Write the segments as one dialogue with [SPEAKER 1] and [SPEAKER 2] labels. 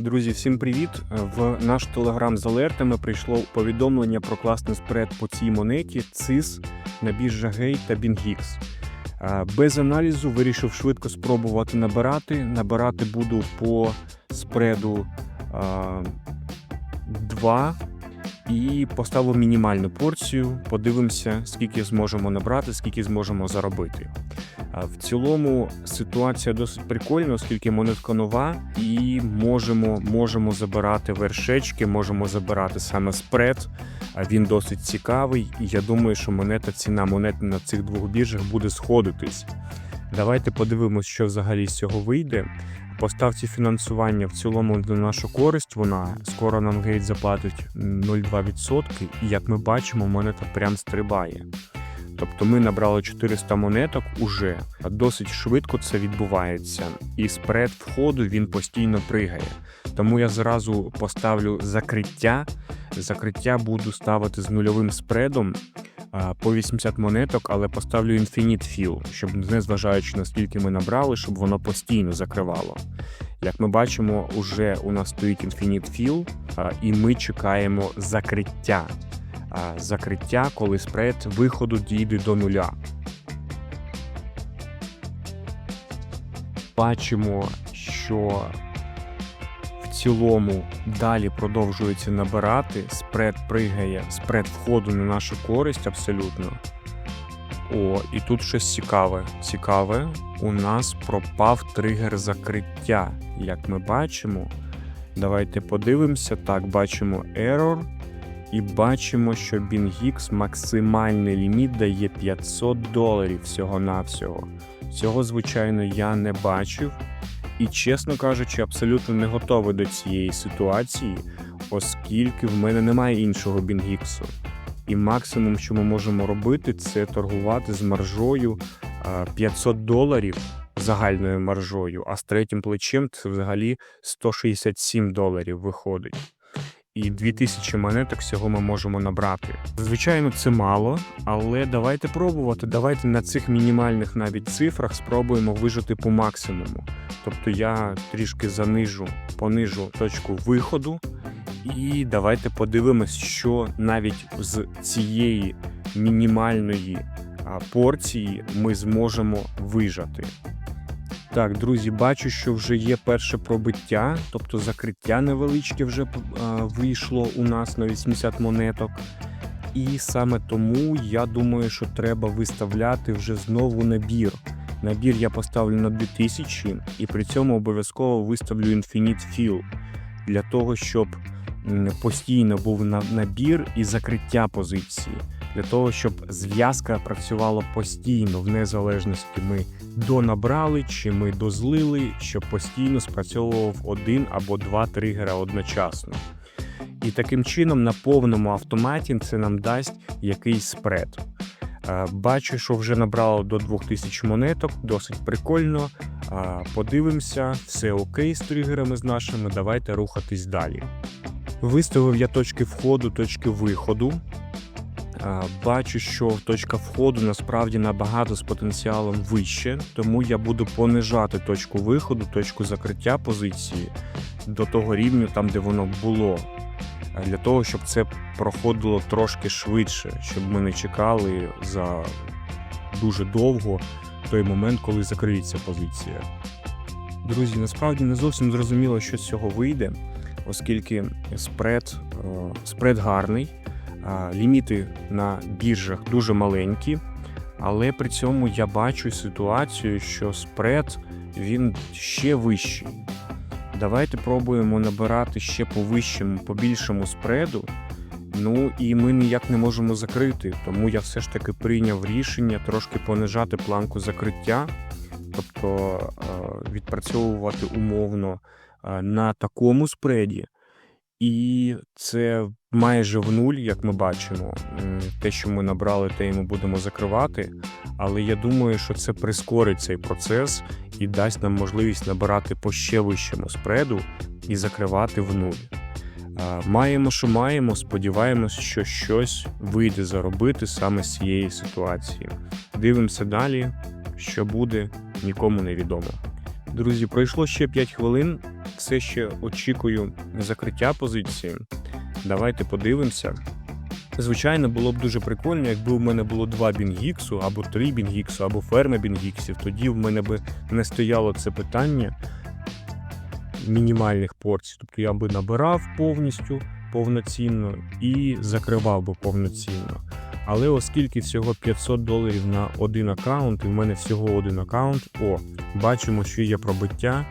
[SPEAKER 1] Друзі, всім привіт! В наш телеграм з алертами прийшло повідомлення про класний спред по цій монеті CIS на біржа Gate та. Е, Без аналізу вирішив швидко спробувати набирати. Набирати буду по спреду е, 2 і поставив мінімальну порцію. Подивимося, скільки зможемо набрати, скільки зможемо заробити. В цілому ситуація досить прикольна, оскільки монетка нова, і можемо, можемо забирати вершечки, можемо забирати саме спред. Він досить цікавий, і я думаю, що монета, ціна монети на цих двох біржах буде сходитись. Давайте подивимось, що взагалі з цього вийде. По ставці фінансування в цілому на нашу користь вона скоро нам гейт заплатить 0,2%, і як ми бачимо, монета прям стрибає. Тобто ми набрали 400 монеток уже, досить швидко це відбувається. І спред входу він постійно пригає. Тому я зразу поставлю закриття. Закриття буду ставити з нульовим спредом по 80 монеток, але поставлю Infinite Fill, щоб не зважаючи на скільки ми набрали, щоб воно постійно закривало. Як ми бачимо, уже у нас стоїть Infinite Fill, і ми чекаємо закриття закриття, коли спред виходу дійде до нуля. Бачимо, що в цілому далі продовжується набирати, спред пригає, спред входу на нашу користь абсолютно. О, і тут щось цікаве. Цікаве, у нас пропав тригер закриття. Як ми бачимо, давайте подивимося. Так, бачимо error. І бачимо, що BingX максимальний ліміт дає 500 доларів всього-навсього. Цього, звичайно, я не бачив. І, чесно кажучи, абсолютно не готовий до цієї ситуації, оскільки в мене немає іншого BingX. І максимум, що ми можемо робити, це торгувати з маржою 500 доларів загальною маржою, а з третім плечем це взагалі 167 доларів виходить і 2000 монеток всього ми можемо набрати. Звичайно, це мало, але давайте пробувати. Давайте на цих мінімальних навіть цифрах спробуємо вижити по максимуму. Тобто я трішки занижу, понижу точку виходу, і давайте подивимось, що навіть з цієї мінімальної порції ми зможемо вижати. Так, друзі, бачу, що вже є перше пробиття, тобто закриття невеличке вже а, вийшло у нас на 80 монеток. І саме тому я думаю, що треба виставляти вже знову набір. Набір я поставлю на 2000 і при цьому обов'язково виставлю Infinite Fill для того, щоб постійно був набір і закриття позиції. Для того, щоб зв'язка працювала постійно, в незалежності ми донабрали чи ми дозлили, щоб постійно спрацьовував один або два тригера одночасно. І таким чином на повному автоматі це нам дасть якийсь спред. Е, Бачу, що вже набрало до 2000 монеток, досить прикольно. Е, Подивимося, все окей з тригерами з нашими. Давайте рухатись далі. Виставив я точки входу, точки виходу. Е, Бачу, що точка входу насправді набагато з потенціалом вище, тому я буду понижати точку виходу, точку закриття позиції до того рівню, там де воно було, для того, щоб це проходило трошки швидше, щоб ми не чекали за дуже довго той момент, коли закриється позиція. Друзі, насправді не зовсім зрозуміло, що з цього вийде, оскільки спред, е, спред гарний. Ліміти на біржах дуже маленькі, але при цьому я бачу ситуацію, що спред він ще вищий. Давайте пробуємо набирати ще по вищому, по більшому спреду. Ну і ми ніяк не можемо закрити, тому я все ж таки прийняв рішення трошки понижати планку закриття, тобто відпрацьовувати умовно на такому спреді. І це майже в нуль, як ми бачимо. Те, що ми набрали, те і ми будемо закривати. Але я думаю, що це прискорить цей процес і дасть нам можливість набирати по ще вищому спреду і закривати в нуль. Маємо, що маємо. Сподіваємось, що щось вийде заробити саме з цієї ситуації. Дивимося далі, що буде, нікому не відомо. Друзі, пройшло ще 5 хвилин. все ще очікую закриття позиції. Давайте подивимося. Звичайно, було б дуже прикольно, якби в мене було два бінгіксу, або три бінгіксу, або ферми бінгіксів. Тоді в мене би не стояло це питання мінімальних порцій. Тобто я би набирав повністю повноцінно і закривав би повноцінно. Але оскільки всього 500 доларів на один аккаунт, і в мене всього один аккаунт, о, бачимо, що є пробиття.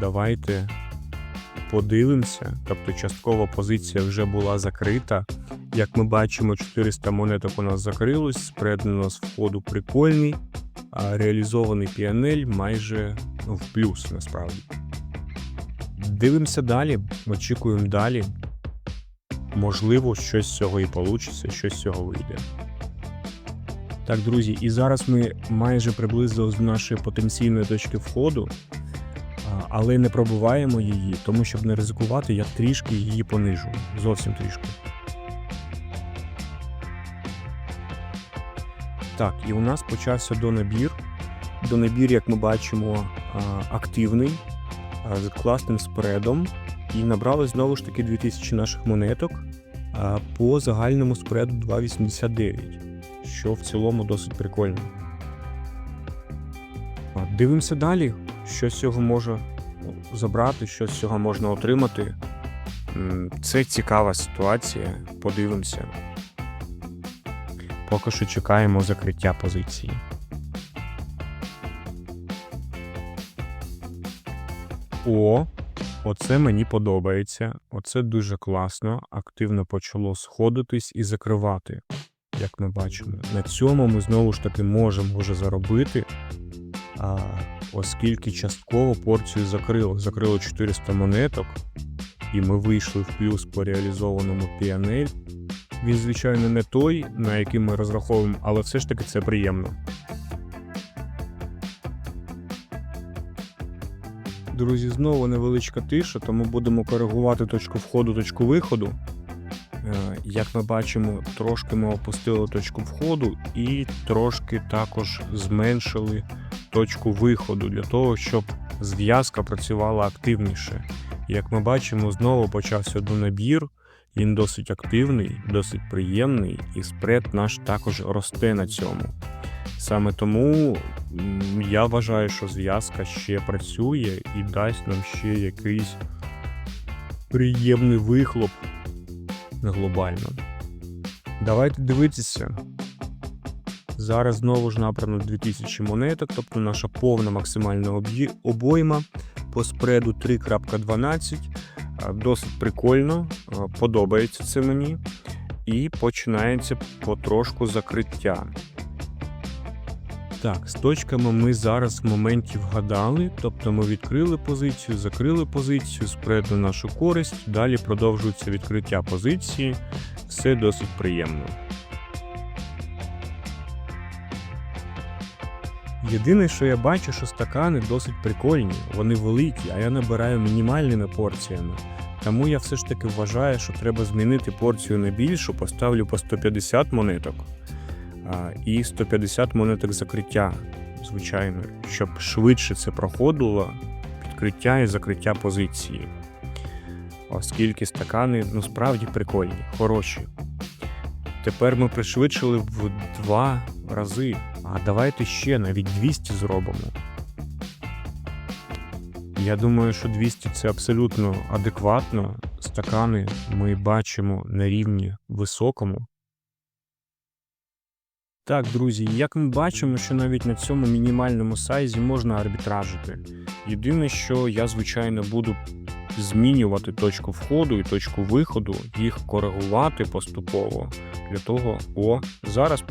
[SPEAKER 1] Давайте подивимося. Тобто, часткова позиція вже була закрита. Як ми бачимо, 400 монеток у нас закрилось, спред у нас входу прикольний, а реалізований піанель майже ну, в плюс насправді. Дивимося далі, очікуємо далі. Можливо, щось з цього і вийде, щось з цього вийде. Так, друзі, і зараз ми майже приблизились до нашої потенційної точки входу, але не пробуваємо її, тому щоб не ризикувати, я трішки її понижу. Зовсім трішки. Так, і у нас почався донабір. Донабір, як ми бачимо, активний з класним спредом. І набрали знову ж таки 2000 наших монеток по загальному спреду 2,89, що в цілому досить прикольно. Дивимося далі, що з цього може забрати, що з цього можна отримати. Це цікава ситуація. Подивимося. Поки що чекаємо закриття позиції. О, оце мені подобається. Оце дуже класно. Активно почало сходитись і закривати. Як ми бачимо. На цьому ми знову ж таки можемо вже заробити. А, оскільки частково порцію закрило. Закрило 400 монеток, і ми вийшли в плюс по реалізованому піанель. Він, звичайно, не той, на який ми розраховуємо, але все ж таки це приємно. Друзі, знову невеличка тиша, тому будемо коригувати точку входу, точку виходу. Е, Як ми бачимо, трошки ми опустили точку входу і трошки також зменшили точку виходу для того, щоб зв'язка працювала активніше. Як ми бачимо, знову почався донабір. Він досить активний, досить приємний, і спред наш також росте на цьому. Саме тому я вважаю, що зв'язка ще працює і дасть нам ще якийсь приємний вихлоп глобально. Давайте дивитися. Зараз знову ж набрано 2000 монеток, тобто наша повна максимальна обойма по спреду 3.12. Досить прикольно, подобається це мені. І починається потрошку закриття. Так, з точками ми зараз в моменті вгадали, тобто ми відкрили позицію, закрили позицію, спред на нашу користь, далі продовжується відкриття позиції. Все досить приємно. Єдине, що я бачу, що стакани досить прикольні, вони великі, а я набираю мінімальними порціями. Тому я все ж таки вважаю, що треба змінити порцію на більшу, поставлю по 150 монеток а, і 150 монеток закриття, звичайно, щоб швидше це проходило відкриття і закриття позиції. Оскільки стакани ну справді прикольні, хороші. Тепер ми пришвидшили в два рази. А давайте ще навіть 200 зробимо. Я думаю, що 200 це абсолютно адекватно. Стакани ми бачимо на рівні високому. Так, друзі, як ми бачимо, що навіть на цьому мінімальному сайзі можна арбітражити. Єдине, що я, звичайно, буду змінювати точку входу і точку виходу, їх коригувати поступово. Для того, о, зараз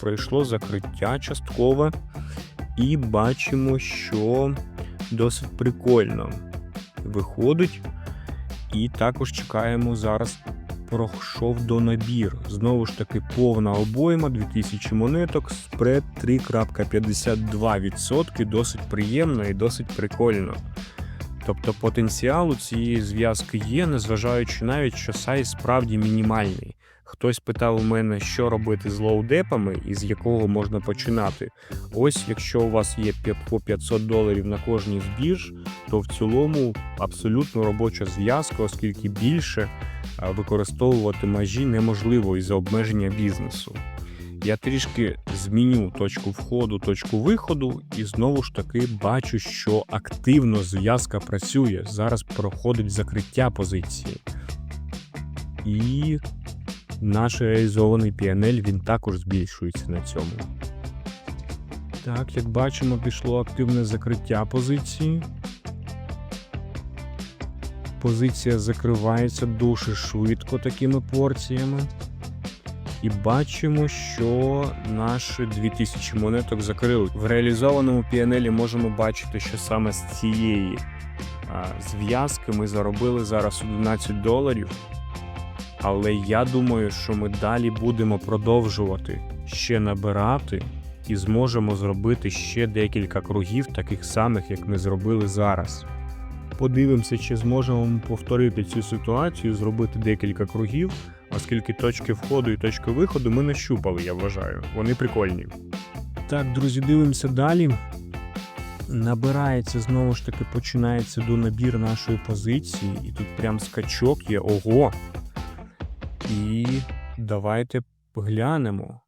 [SPEAKER 1] пройшло закриття часткове, і бачимо, що досить прикольно виходить. І також чекаємо зараз. Пройшов до набір. Знову ж таки, повна обойма, 2000 монеток, спред 3.52%. Досить приємно і досить прикольно. Тобто потенціал у цієї зв'язки є, незважаючи навіть, що сайз справді мінімальний. Хтось питав у мене, що робити з лоудепами і з якого можна починати. Ось, якщо у вас є по 500 доларів на кожній з то в цілому абсолютно робоча зв'язка, оскільки більше використовувати межі неможливо із-за обмеження бізнесу. Я трішки зміню точку входу, точку виходу, і знову ж таки бачу, що активно зв'язка працює. Зараз проходить закриття позиції. І наш реалізований PNL він також збільшується на цьому. Так, як бачимо, пішло активне закриття позиції. Позиція закривається дуже швидко такими порціями. І бачимо, що наші 2000 монеток закрили. В реалізованому PNL можемо бачити, що саме з цієї зв'язки ми заробили зараз 11 доларів. Але я думаю, що ми далі будемо продовжувати ще набирати і зможемо зробити ще декілька кругів, таких самих, як ми зробили зараз. Подивимося, чи зможемо повторити цю ситуацію, зробити декілька кругів, оскільки точки входу і точки виходу ми не щупали, я вважаю. Вони прикольні. Так, друзі, дивимося далі. Набирається знову ж таки, починається до набір нашої позиції, і тут прям скачок є. Ого! І давайте глянемо.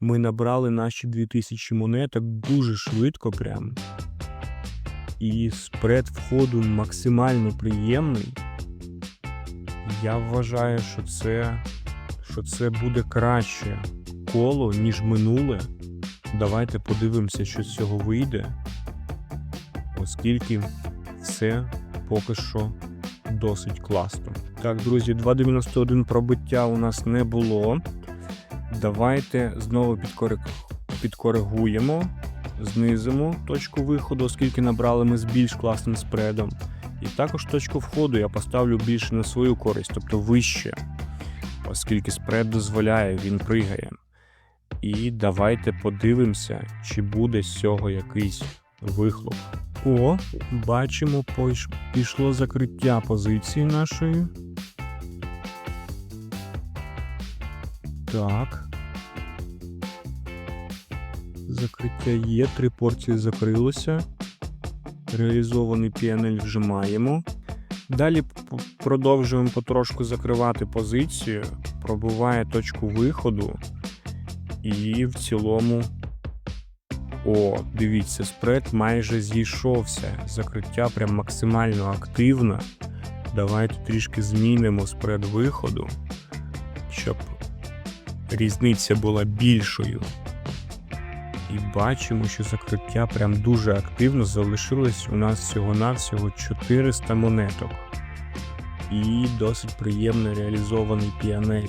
[SPEAKER 1] Ми набрали наші 2000 монеток дуже швидко прям. І спред входу максимально приємний. Я вважаю, що це, що це буде краще коло, ніж минуле. Давайте подивимося, що з цього вийде. Оскільки все поки що досить класно. Так, друзі, 2.91 пробиття у нас не було. Давайте знову підкоригуємо, знизимо точку виходу, оскільки набрали ми з більш класним спредом. І також точку входу я поставлю більше на свою користь, тобто вище, оскільки спред дозволяє, він пригає. І давайте подивимося, чи буде з цього якийсь вихлоп. О, бачимо, пішло закриття позиції нашої. Так. Закриття є, три порції закрилося. Реалізований PNL вже маємо. Далі продовжуємо потрошку закривати позицію, пробиває точку виходу. І в цілому. О, дивіться, спред майже зійшовся. Закриття прям максимально активне. Давайте трішки змінимо спред виходу, щоб різниця була більшою. І бачимо, що закриття прям дуже активно залишилось у нас всього-навсього 400 монеток. І досить приємно реалізований піанель.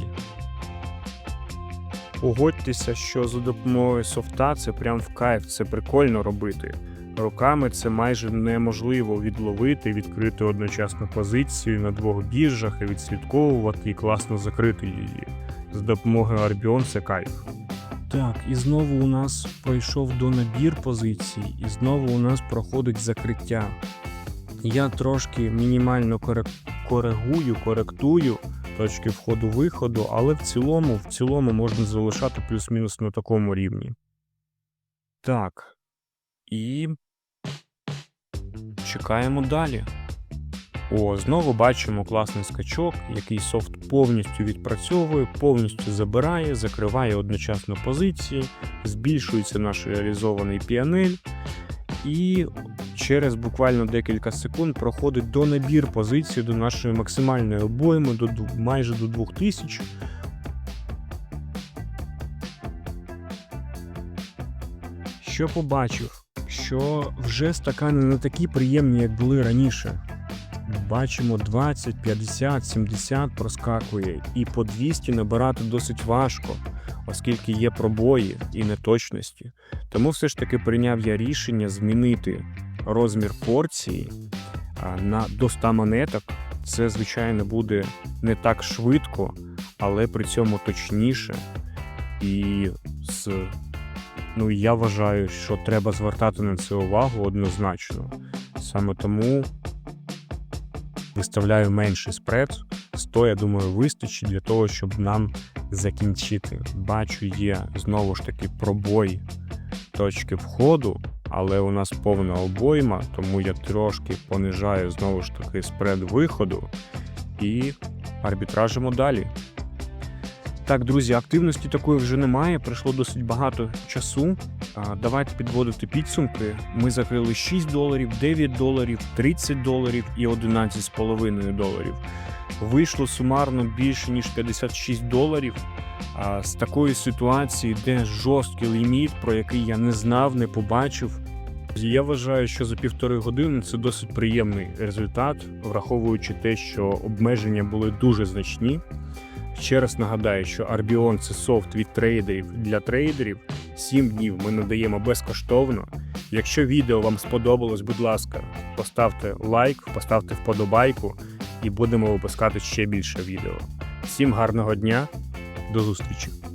[SPEAKER 1] Погодьтеся, що за допомогою софта це прям в кайф, це прикольно робити. Руками це майже неможливо відловити, відкрити одночасно позицію на двох біржах і відслідковувати і класно закрити її. З допомогою Арбіон це кайф. Так, і знову у нас пройшов до набір позицій, і знову у нас проходить закриття. Я трошки мінімально коригую, коректую точки входу-виходу, але в цілому, в цілому можна залишати плюс-мінус на такому рівні. Так. І чекаємо далі. О, знову бачимо класний скачок, який софт повністю відпрацьовує, повністю забирає, закриває одночасно позиції, збільшується наш реалізований піанель, і через буквально декілька секунд проходить до набір позиції до нашої максимальної обойми до майже до 2000. Що побачив? Що вже стакани не такі приємні, як були раніше. Бачимо 20, 50, 70 проскакує, і по 200 набирати досить важко, оскільки є пробої і неточності. Тому все ж таки прийняв я рішення змінити розмір порції на до 100 монеток. Це, звичайно, буде не так швидко, але при цьому точніше. І з, ну, я вважаю, що треба звертати на це увагу однозначно. Саме тому виставляю менший спред 100, я думаю, вистачить для того, щоб нам закінчити. Бачу, є знову ж таки пробой точки входу, але у нас повна обойма, тому я трошки понижаю знову ж таки спред виходу і арбітражимо далі. Так, друзі, активності такої вже немає. Пройшло досить багато часу. Давайте підводити підсумки. Ми закрили 6 доларів, 9 доларів, 30 доларів і 11,5 доларів. Вийшло сумарно більше ніж 56 доларів. А з такої ситуації, де жорсткий ліміт, про який я не знав, не побачив. Я вважаю, що за півтори години це досить приємний результат, враховуючи те, що обмеження були дуже значні. Ще раз нагадаю, що Arbion – це софт від трейдерів для трейдерів. 7 днів ми надаємо безкоштовно. Якщо відео вам сподобалось, будь ласка, поставте лайк, поставте вподобайку і будемо випускати ще більше відео. Всім гарного дня, до зустрічі!